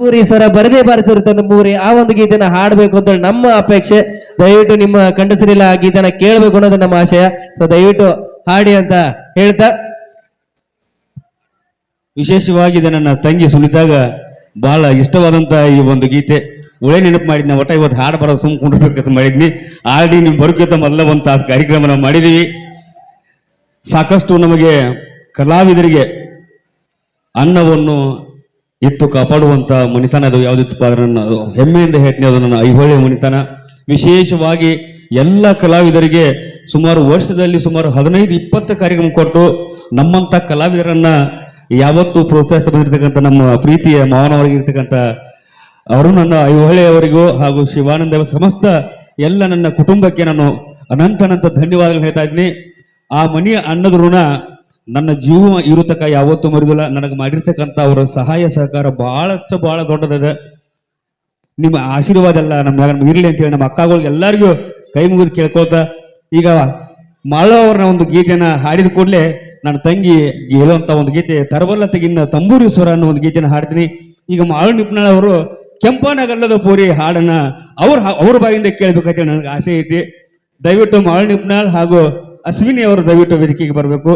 ಮೂರಿ ಸ್ವರ ಬರದೇ ಬಾರಿಸಿರುತ್ತೆ ಮೂರಿ, ಆ ಒಂದು ಗೀತೆನ ಹಾಡಬೇಕು ಅಂತ ನಮ್ಮ ಅಪೇಕ್ಷೆ. ದಯವಿಟ್ಟು ನಿಮ್ಮ ಕಂಡಸರಿಲ್ಲ ಆ ಗೀತನ ಕೇಳಬೇಕು ಅನ್ನೋದು ನಮ್ಮ ಆಶಯ. ಸೊ ದಯವಿಟ್ಟು ಹಾಡಿ ಅಂತ ಹೇಳ್ತಾ. ವಿಶೇಷವಾಗಿ ಇದು ನನ್ನ ತಂಗಿ ಸುನಿತಾಗ ಬಹಳ ಇಷ್ಟವಾದಂತ ಈ ಒಂದು ಗೀತೆ. ಒಳ್ಳೆ ನೆನಪು ಮಾಡಿದ್ನ, ಒಟ್ಟ ಇವತ್ತು ಹಾಡು ಬರೋದು ಸುಮ್ ಕುಂಡಿಸ್ಬೇಕಂತ ಮಾಡಿದ್ನಿ. ಆಲ್ರೆಡಿ ನೀವು ಬರೋಕ್ಕಿಂತ ಮೊದಲ ಒಂದು ತಾಸು ಕಾರ್ಯಕ್ರಮ ಮಾಡಿದೀವಿ. ಸಾಕಷ್ಟು ನಮಗೆ ಕಲಾವಿದರಿಗೆ ಅನ್ನವನ್ನು ಇತ್ತು ಕಾಪಾಡುವಂಥ ಮನಿತನ ಅದು ಯಾವುದಿತ್ತಪ್ಪ ಅದರ ನನ್ನ ಹೆಮ್ಮೆಯಿಂದ ಹೇಳ್ತೀನಿ ನನ್ನ ಐಹೊಳೆ ಮನಿತನ. ವಿಶೇಷವಾಗಿ ಎಲ್ಲ ಕಲಾವಿದರಿಗೆ ಸುಮಾರು ವರ್ಷದಲ್ಲಿ ಸುಮಾರು ಹದಿನೈದು, ಇಪ್ಪತ್ತು ಕಾರ್ಯಕ್ರಮ ಕೊಟ್ಟು ನಮ್ಮಂತ ಕಲಾವಿದರನ್ನ ಯಾವತ್ತೂ ಪ್ರೋತ್ಸಾಹಿಸ್ತಾ ಬಂದಿರತಕ್ಕಂಥ ನಮ್ಮ ಪ್ರೀತಿಯ ಮಾವನವರಿಗಿರ್ತಕ್ಕಂಥ ಅವರು ನನ್ನ ಐಹೊಳೆಯವರಿಗೂ ಹಾಗೂ ಶಿವಾನಂದ ಸಮಸ್ತ ಎಲ್ಲ ನನ್ನ ಕುಟುಂಬಕ್ಕೆ ನಾನು ಅನಂತ ಅನಂತ ಧನ್ಯವಾದಗಳು ಹೇಳ್ತಾ ಇದ್ದೀನಿ. ಆ ಮನೆಯ ಅನ್ನದ ಋಣ ನನ್ನ ಜೀವ ಇರತಕ್ಕ ಯಾವತ್ತೂ ಮರಿದಿಲ್ಲ. ನನಗೆ ಮಾಡಿರ್ತಕ್ಕಂಥ ಅವರ ಸಹಾಯ, ಸಹಕಾರ ಬಹಳಷ್ಟು ಬಹಳ ದೊಡ್ಡದಿದೆ. ನಿಮ್ಮ ಆಶೀರ್ವಾದ ಎಲ್ಲ ನಮ್ಮ ನಮ್ಗೆ ಇರಲಿ ಅಂತೇಳಿ ನಮ್ಮ ಅಕ್ಕಗಳಿಗೆ ಎಲ್ಲರಿಗೂ ಕೈ ಮುಗಿದು ಕೇಳ್ಕೊಳ್ತಾ. ಈಗ ಮಾಳೋ ಅವ್ರನ್ನ ಒಂದು ಗೀತೆಯನ್ನು ಹಾಡಿದ ಕೂಡಲೇ ನನ್ನ ತಂಗಿ ಹೇಳುವಂತ ಒಂದು ಗೀತೆ ತರಬಲ್ಲ ತೆಗಿನ ತಂಬೂರಿ ಸ್ವರ ಅನ್ನೋ ಒಂದು ಗೀತೆಯನ್ನು ಹಾಡ್ತೀನಿ. ಈಗ ಮಾಳು ನಿಪ್ನಾಳ್ ಅವರು, ಕೆಂಪನಗಲ್ಲದ ಪೂರಿ ಹಾಡನ್ನ ಅವ್ರ ಅವ್ರ ಬಾಯಿಂದ ಕೇಳ್ಬೇಕಂತ ನನಗೆ ಆಸೆ ಐತಿ. ದಯವಿಟ್ಟು ಮಾಳು ನಿಪ್ನಾಳ್ ಹಾಗೂ ಅಶ್ವಿನಿ ಅವರು ದಯವಿಟ್ಟು ವೇದಿಕೆಗೆ ಬರಬೇಕು.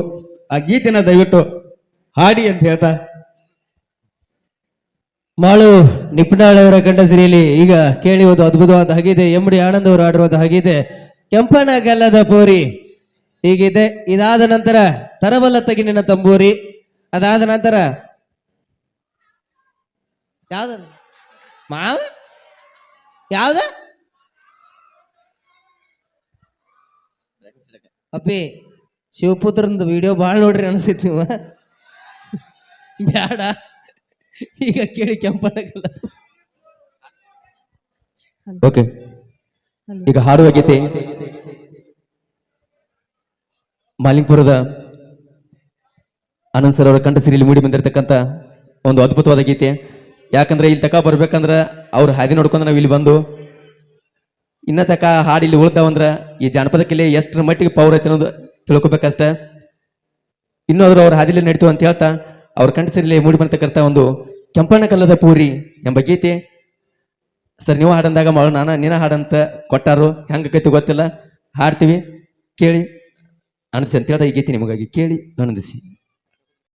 ಆ ಗೀತೆನ ದಯವಿಟ್ಟು ಹಾಡಿ ಅಂತ ಹೇಳ್ತಾ. ಮಾಳು ನಿಪ್ನಾಳ್ ಅವರ ಕಂಠಸಿರಿಯಲ್ಲಿ ಈಗ ಕೇಳಿ ಒಂದು ಅದ್ಭುತವಾದ ಎಂ ಡಿ ಆನಂದ್ ಅವರು ಆಡಿರುವಂತಹ ಹಾಗಿದೆ ಕೆಂಪನ ಗಲ್ಲದ ಪೋರಿ ಹೀಗಿದೆ ಇದಾದ ನಂತರ ತರಬಲ್ಲ ತಗಿನಿನ ತಂಬೂರಿ, ಅದಾದ ನಂತರ ಯಾವ್ದ? ಮಾವ? ಯಾವ್ದ? ಅಪ್ಪಿ. ಶಿವಪುತ್ರಂದು ವಿಡಿಯೋ ಭಾಳ ನೋಡ್ರಿ ಅನಿಸ್ತೈತಿ ನೀವು. ಬ್ಯಾಡ. ಈಗ ಕೇಳಿ ಕೆಂಪಾಗಲ್ಲ. ಓಕೆ ಈಗ ಹಾಡುವ ಗೀತೆ. ಮಾಲಿಂಗ್ಪುರದ ಆನಂದ್ ಸರ್ ಅವರ ಕಂಠ ಸಿರಿಯಲ್ಲಿ ಮೂಡಿ ಬಂದಿರತಕ್ಕಂಥ ಒಂದು ಅದ್ಭುತವಾದ ಗೀತೆ. ಯಾಕಂದ್ರೆ ಇಲ್ಲಿ ತಕ ಬರ್ಬೇಕಂದ್ರ ಅವ್ರ ಹಾದಿ ನೋಡ್ಕೊಂಡು ನಾವು ಇಲ್ಲಿ ಬಂದು ಇನ್ನ ತಕ ಹಾಡು ಇಲ್ಲಿ ಉಳ್ತಾವಂದ್ರ ಈ ಜಾನಪದ ಕಲೆ ಎಷ್ಟರ ಮಟ್ಟಿಗೆ ಪವರ್ ಐತೆ ಅನ್ನೋದು ತಿಳ್ಕೊಬೇಕಷ್ಟ ಇನ್ನೂ ಅದ್ರ ಅವ್ರ ಹಾದಿಲಿ ನಡೀತು ಅಂತ ಹೇಳ್ತಾ, ಅವ್ರ ಕಂಠಸಿರಲಿ ಮೂಡಿ ಬರ್ತಕ್ಕಂಥ ಒಂದು ಕೆಂಪಣ್ಣ ಕಲ್ಲದ ಪೂರಿ ಎಂಬ ಗೀತೆ. ಸರ್, ನೀವು ಹಾಡಂದಾಗ ಮಾಡು ನಾನು, ನೀನ ಹಾಡಂತ ಕೊಟ್ಟಾರು. ಹೆಂಗಕೈತಿ ಗೊತ್ತಿಲ್ಲ. ಹಾಡ್ತೀವಿ, ಕೇಳಿ. ಅನಿಸಿ ಅಂತ ಹೇಳ್ದ ಈ ಗೀತೆ ನಿಮಗಾಗಿ ಕೇಳಿ, ಆನಂದಿಸಿ.